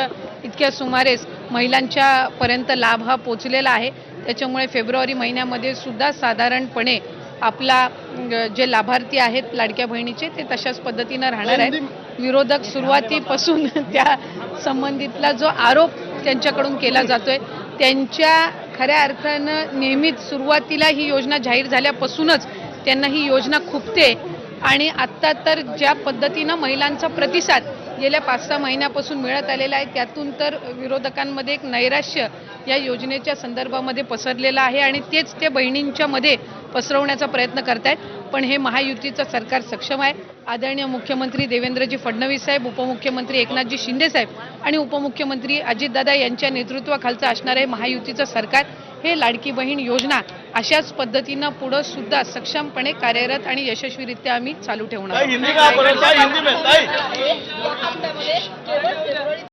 इतक्या सुमारेस महिलांच्या पर्यंत लाभ हा पोचलेला आहे. त्याच्यामुळे फेब्रुवारी महिन्यामध्ये सुद्धा साधारणपणे आपला जे लाभार्थी आहेत लाडक्या बहिणीचे ते तशाच पद्धतीनं राहणार आहेत. विरोधक सुरुवातीपासून त्या संबंधितला जो आरोप त्यांच्याकडून केला जातोय त्यांच्या खऱ्या अर्थानं नेहमीच सुरुवातीला ही योजना जाहीर झाल्यापासूनच त्यांना ही योजना खुपते. आणि आत्ता तर ज्या पद्धतीनं महिलांचा प्रतिसाद गेल्या पाच सहा महिन्यापासून मिळत आलेला आहे. त्यातून तर विरोधकांमध्ये एक नैराश्य या योजनेच्या संदर्भामध्ये पसरलेलं आहे आणि तेच ते बहिणींच्यामध्ये पसरवण्याचा प्रयत्न करतायत. पण हे महायुतीचं सरकार सक्षम आहे. आदरणीय मुख्यमंत्री देवेंद्रजी फडणवीस साहेब उपमुख्यमंत्री एकनाथजी शिंदे साहेब आणि उपमुख्यमंत्री अजितदादा यांच्या नेतृत्वाखालचं असणारं हे महायुतीचं सरकार. हे लाडकी बहीण योजना अशाच पद्धतीनं पुढं सुद्धा सक्षमपणे कार्यरत आणि यशस्वीरित्या आम्ही चालू ठेवणार